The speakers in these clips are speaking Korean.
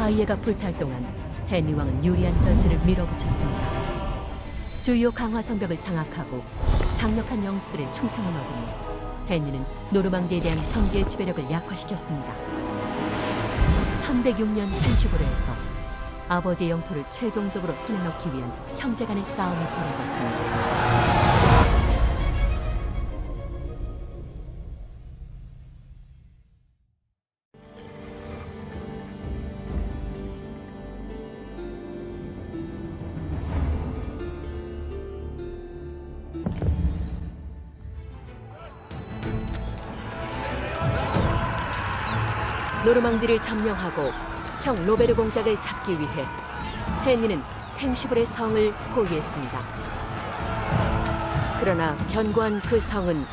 바이에가 불탈 동안 헨리 왕은 유리한 전세를 밀어붙였습니다. 주요 강화 성벽을 장악하고 강력한 영주들의 충성을 얻으며 헨리는 노르망디에 대한 경제의 지배력을 약화시켰습니다. 1106년 펜슈브르에서 아버지의 영토를 최종적으로 손에 넣기 위한 형제 간의 싸움이 벌어졌습니다. 노르망디를 점령하고 형 로베르 공작을 잡기 위해 헨리는 탱시블의 성을 포위했습니다. 그러나 견고한 그 성은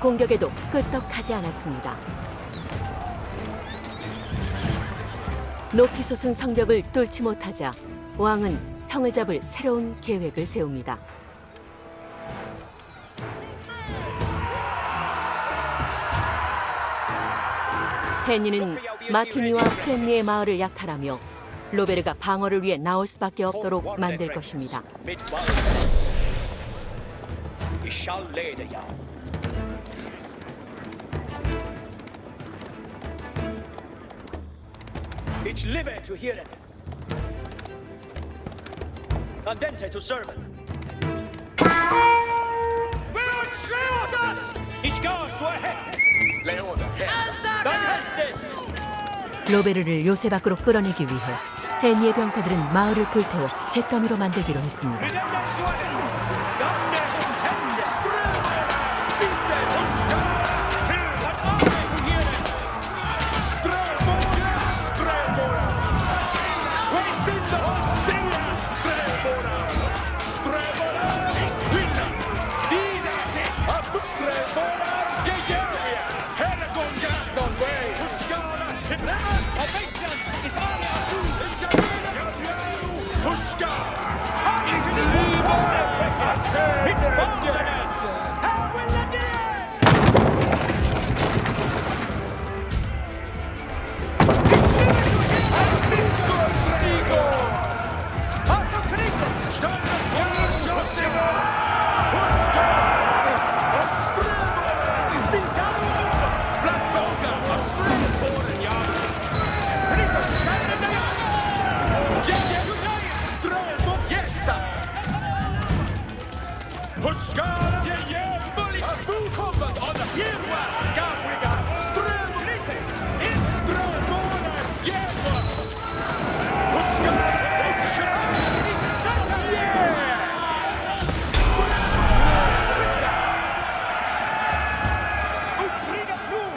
공격에도 끄떡하지 않았습니다. 높이 솟은 성벽을 뚫지 못하자 왕은 형을 잡을 새로운 계획을 세웁니다. 헨리는 마티니와 프렌리의 마을을 약탈하며 로베르가 방어를 위해 나올 수밖에 없도록 만들 것입니다. To hear it. Andente to serve it. Go swear. 로베르를 요새 밖으로 끌어내기 위해 헨리의 병사들은 마을을 불태워 잿더미로 만들기로 했습니다.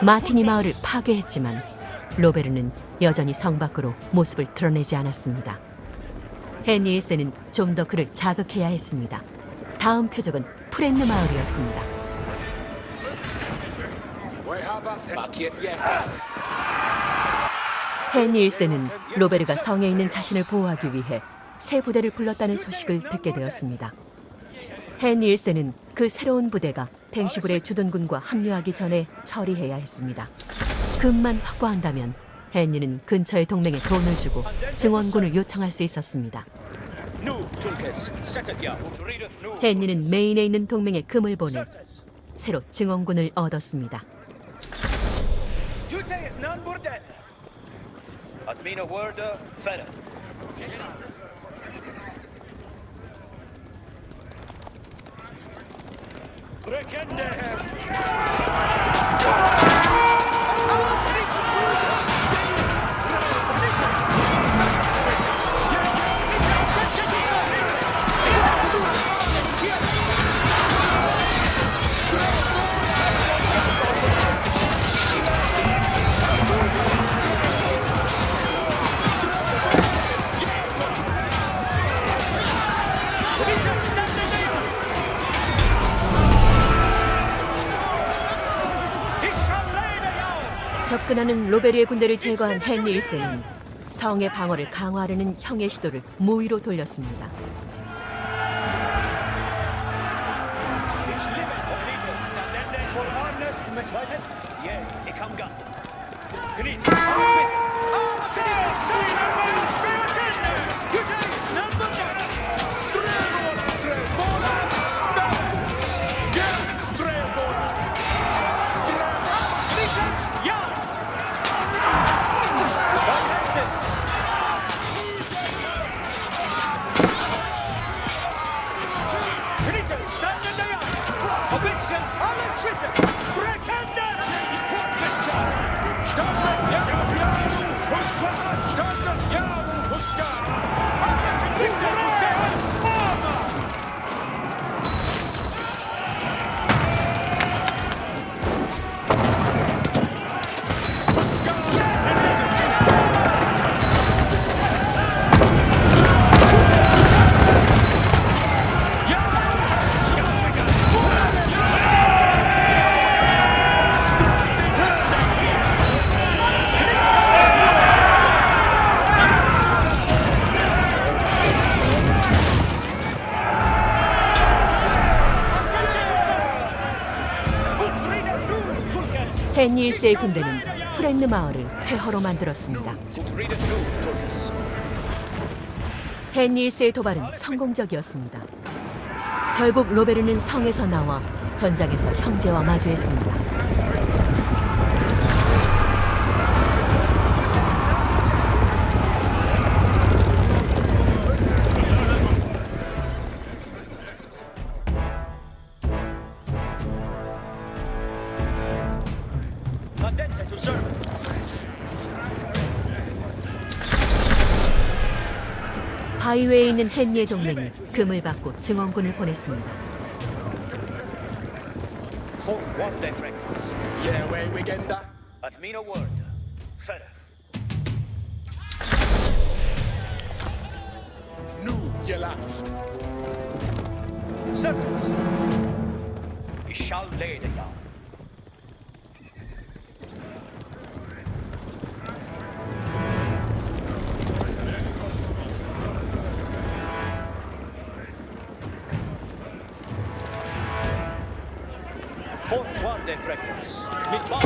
마티니 마을을 파괴했지만 로베르는 여전히 성 밖으로 모습을 드러내지 않았습니다. 1세는 좀더 그를 자극해야 했습니다. 다음 표적은 프렌느 마을이었습니다. 1세는 로베르가 성에 있는 자신을 보호하기 위해 새 부대를 불렀다는 소식을 듣게 되었습니다. 1세는 그 새로운 부대가 탱시불의 주둔군과 합류하기 전에 처리해야 했습니다. 금만 확보한다면 헨리는 근처의 동맹에 돈을 주고 증원군을 요청할 수 있었습니다. 헨리는 메인에 있는 동맹에 금을 보내 새로 증원군을 얻었습니다. Brakende. 접근하는 로베르의 군대를 제거한 헨리 1세는 성의 방어를 강화하려는 형의 시도를 무위로 돌렸습니다. Alın şimdi! Bırak! 헨리 1세의 군대는 프렌느 마을을 폐허로 만들었습니다. 헨리 1세의 도발은 성공적이었습니다. 결국 로베르는 성에서 나와 전장에서 형제와 마주했습니다. 바이웨에 있는 헨리의 동맹이 금을 받고 증원군을 보냈습니다. Fortfarande fräckis. Mitt barn.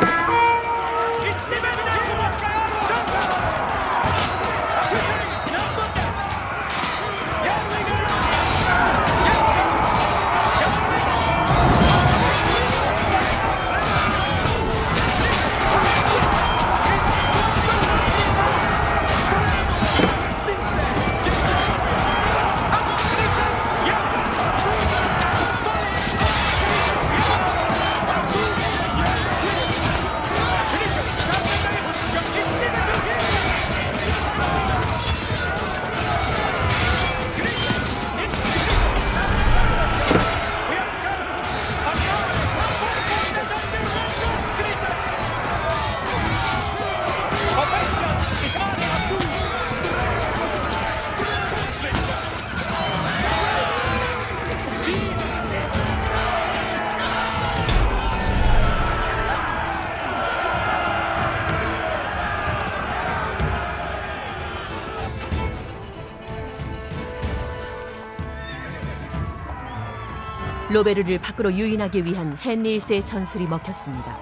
로베르를 밖으로 유인하기 위한 헨리 1세의 전술이 먹혔습니다.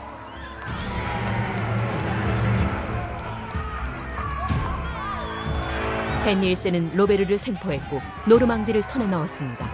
헨리 1세는 로베르를 생포했고 노르망디를 손에 넣었습니다.